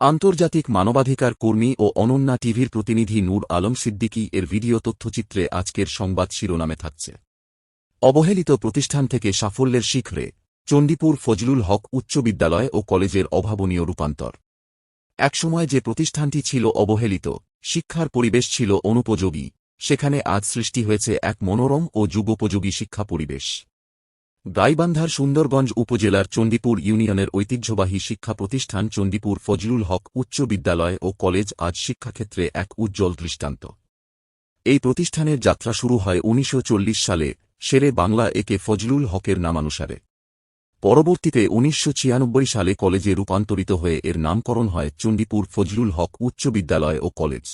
আন্তর্জাতিক মানবাধিকার কর্মী ও অনন্যা টিভির প্রতিনিধি নূর আলম সিদ্দিকী এর ভিডিও তথ্যচিত্রে আজকের সংবাদ শিরোনামে থাকছে। অবহেলিত প্রতিষ্ঠান থেকে সাফল্যের শিখরে চণ্ডীপুর ফজলুল হক উচ্চ বিদ্যালয় ও কলেজের অভাবনীয় রূপান্তর। একসময় যে প্রতিষ্ঠানটি ছিল অবহেলিত, শিক্ষার পরিবেশ ছিল অনুপযোগী, সেখানে আজ সৃষ্টি হয়েছে এক মনোরম ও যুগোপযোগী শিক্ষা পরিবেশ। গাইবান্ধার সুন্দরগঞ্জ উপজেলার চণ্ডীপুর ইউনিয়নের ঐতিহ্যবাহী শিক্ষা প্রতিষ্ঠান চণ্ডীপুর ফজলুল হক উচ্চ বিদ্যালয় ও কলেজ আজ শিক্ষাক্ষেত্রে এক উজ্জ্বল দৃষ্টান্ত। এই প্রতিষ্ঠানের যাত্রা শুরু হয় উনিশশো চল্লিশ সালে, শেরে বাংলা একে ফজলুল হকের নামানুসারে। পরবর্তীতে উনিশশো ছিয়ানব্বই সালে কলেজে রূপান্তরিত হয়ে এর নামকরণ হয় চণ্ডীপুর ফজলুল হক উচ্চ বিদ্যালয় ও কলেজ।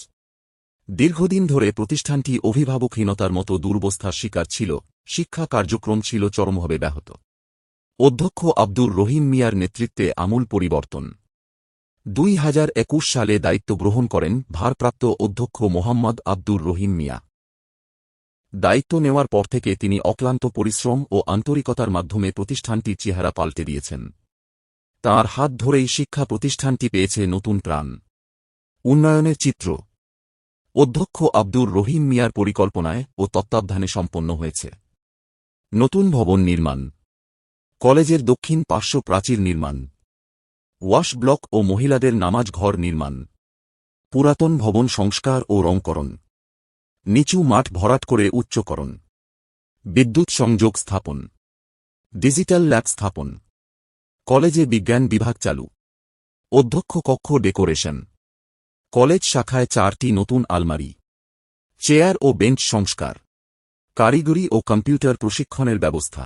দীর্ঘদিন ধরে প্রতিষ্ঠানটি অভিভাবকহীনতার মতো দুর্বস্থার শিকার ছিল, শিক্ষা কার্যক্রম ছিল চরমভাবে ব্যাহত। অধ্যক্ষ আব্দুর রহিম মিয়ার নেতৃত্বে আমূল পরিবর্তন। দুই হাজার একুশ সালে দায়িত্ব গ্রহণ করেন ভারপ্রাপ্ত অধ্যক্ষ মোহাম্মদ আব্দুর রহিম মিয়া। দায়িত্ব নেওয়ার পর থেকে তিনি অক্লান্ত পরিশ্রম ও আন্তরিকতার মাধ্যমে প্রতিষ্ঠানটির চেহারা পাল্টে দিয়েছেন। তার হাত ধরেই শিক্ষা প্রতিষ্ঠানটি পেয়েছে নতুন প্রাণ। উন্নয়নের চিত্র অধ্যক্ষ আব্দুর রহিম মিয়ার পরিকল্পনায় ও তত্ত্বাবধানে সম্পন্ন হয়েছে। নতুন ভবন নির্মাণ। কলেজের দক্ষিণ পার্শ্ব প্রাচীর নির্মাণ। ওয়াশ ব্লক ও মহিলাদের নামাজ ঘর নির্মাণ। পুরাতন ভবন সংস্কার ও রংকরণ। নিচু মাঠ ভরাট করে উচ্চকরণ। বিদ্যুৎ সংযোগ স্থাপন। ডিজিটাল ল্যাব স্থাপন। কলেজে বিজ্ঞান বিভাগ চালু। অধ্যক্ষ কক্ষ ডেকোরেশন। কলেজ শাখায় চারটি নতুন আলমারি। চেয়ার ও বেঞ্চ সংস্কার। কারিগরি ও কম্পিউটার প্রশিক্ষণের ব্যবস্থা।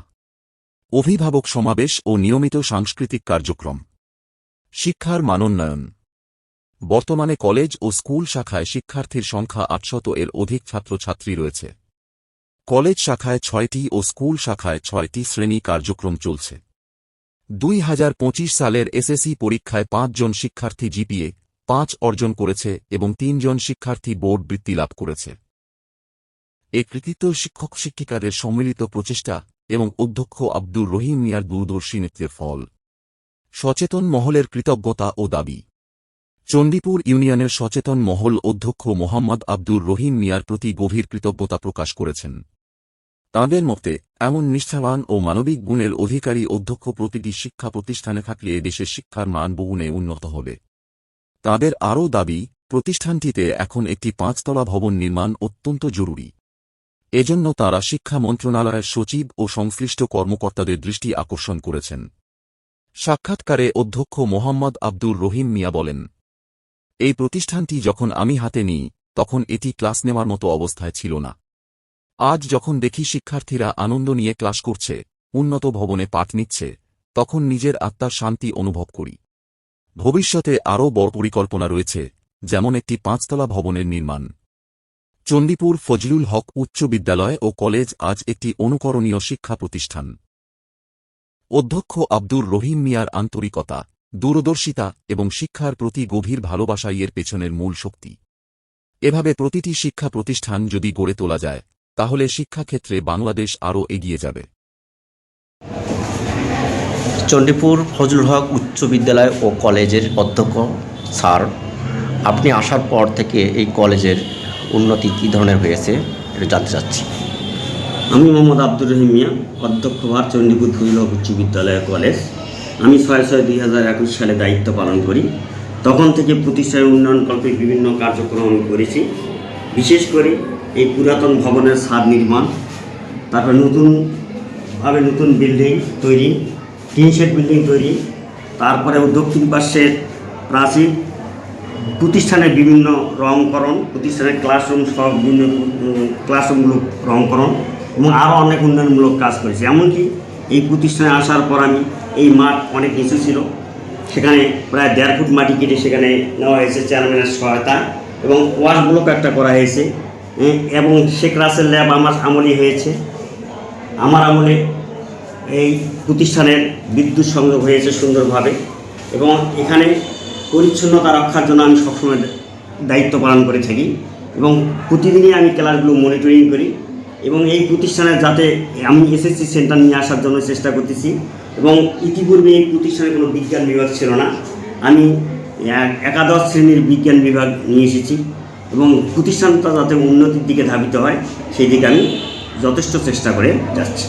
অভিভাবক সমাবেশ ও নিয়মিত সাংস্কৃতিক কার্যক্রম। শিক্ষার মানোন্নয়ন। বর্তমানে কলেজ ও স্কুল শাখায় শিক্ষার্থীর সংখ্যা আটশত এর অধিক ছাত্রছাত্রী রয়েছে। কলেজ শাখায় ছয়টি ও স্কুল শাখায় ছয়টি শ্রেণি কার্যক্রম চলছে। দুই হাজার পঁচিশ সালের এসএসসি পরীক্ষায় পাঁচজন শিক্ষার্থী জিপিএ পাঁচ অর্জন করেছে এবং তিনজন শিক্ষার্থী বোর্ড বৃত্তি লাভ করেছে। এ কৃতিত্ব শিক্ষক শিক্ষিকাদের সম্মিলিত প্রচেষ্টা এবং অধ্যক্ষ আব্দুর রহিম মিয়ার দূরদর্শী নেতৃত্বের ফল। সচেতন মহলের কৃতজ্ঞতা ও দাবি। চণ্ডীপুর ইউনিয়নের সচেতন মহল অধ্যক্ষ মোহাম্মদ আব্দুর রহিম মিয়ার প্রতি গভীর কৃতজ্ঞতা প্রকাশ করেছেন। তাঁদের মতে, এমন নিষ্ঠাবান ও মানবিক গুণের অধিকারী অধ্যক্ষ প্রতিটি শিক্ষা প্রতিষ্ঠানে থাকলে দেশের শিক্ষার মান বহুগুণে উন্নত হবে। তাদের আরও দাবি, প্রতিষ্ঠানটিতে এখন একটি পাঁচতলা ভবন নির্মাণ অত্যন্ত জরুরি। এজন্য তারা শিক্ষা মন্ত্রণালয়ের সচিব ও সংশ্লিষ্ট কর্মকর্তাদের দৃষ্টি আকর্ষণ করেছেন। সাক্ষাৎকারে অধ্যক্ষ মোহাম্মদ আব্দুর রহিম মিয়া বলেন, এই প্রতিষ্ঠানটি যখন আমি হাতে নিই, তখন এটি ক্লাস নেওয়ার মতো অবস্থায় ছিল না। আজ যখন দেখি শিক্ষার্থীরা আনন্দ নিয়ে ক্লাস করছে, উন্নত ভবনে পাঠ নিচ্ছে, তখন নিজের আত্মার শান্তি অনুভব করি। ভবিষ্যতে আরও বড় পরিকল্পনা রয়েছে, যেমন একটি পাঁচতলা ভবনের নির্মাণ। চণ্ডীপুর ফজলুল হক উচ্চ বিদ্যালয় ও কলেজ আজ একটি অনুকরণীয় শিক্ষা প্রতিষ্ঠান। অধ্যক্ষ আব্দুর রহিম মিয়ার আন্তরিকতা, দূরদর্শিতা এবং শিক্ষার প্রতি গভীর ভালোবাসাই এর পেছনের মূল শক্তি। এভাবে প্রতিটি শিক্ষা প্রতিষ্ঠান যদি গড়ে তোলা যায়, তাহলে শিক্ষাক্ষেত্রে বাংলাদেশ আরও এগিয়ে যাবে। চণ্ডীপুর ফজলুল হক উচ্চ বিদ্যালয় ও কলেজের অধ্যক্ষ, স্যার। আপনি আসার পর থেকে এই কলেজের উন্নতি কী ধরনের হয়েছে এটা জানতে চাচ্ছি। আমি মোহাম্মদ আব্দুর রহিম মিয়া, অধ্যক্ষ ভার চণ্ডীপুর ফজল হক উচ্চ বিদ্যালয় কলেজ। আমি ছয় ছয় দুই হাজার একুশ সালে দায়িত্ব পালন করি। তখন থেকে প্রতিষ্ঠানের উন্নয়নকল্পে বিভিন্ন কার্যক্রম করেছি। বিশেষ করে এই পুরাতন ভবনের ছাদ নির্মাণ, তারপর নতুনভাবে নতুন বিল্ডিং তৈরি টিন শেড বিল্ডিং তৈরি। তারপরে দক্ষিণ পার্শ্বের প্রাচীর প্রতিষ্ঠানের বিভিন্ন রংকরণ, প্রতিষ্ঠানের ক্লাসরুম সব বিভিন্ন ক্লাসরুমগুলো রংকরণ এবং আরও অনেক উন্নয়নমূলক কাজ করেছি। এমনকি এই প্রতিষ্ঠানে আসার পর আমি এই মাঠ অনেক নিচু ছিল। সেখানে প্রায় দেড় ফুট মাটি কেটে সেখানে নেওয়া হয়েছে চেয়ারম্যানের সহায়তা এবং ওয়াশ একটা করা হয়েছে। এবং শেখ রাসেল ল্যাব আমার আমলি হয়েছে। আমার আমলে এই প্রতিষ্ঠানের বিদ্যুৎ সংযোগ হয়েছে সুন্দরভাবে এবং এখানে পরিচ্ছন্নতা রক্ষার জন্য আমি সবসময় দায়িত্ব পালন করে থাকি এবং প্রতিদিনই আমি ক্লাসগুলো মনিটরিং করি এবং এই প্রতিষ্ঠানে যাতে আমি এসএসসি সেন্টার নিয়ে আসার জন্য চেষ্টা করতেছি এবং ইতিপূর্বে এই প্রতিষ্ঠানে কোনো বিজ্ঞান বিভাগ ছিল না। আমি একাদশ শ্রেণির বিজ্ঞান বিভাগ নিয়ে এসেছি এবং প্রতিষ্ঠানটা যাতে উন্নতির দিকে ধাবিত হয়, সেই দিকে আমি যথেষ্ট চেষ্টা করে যাচ্ছি।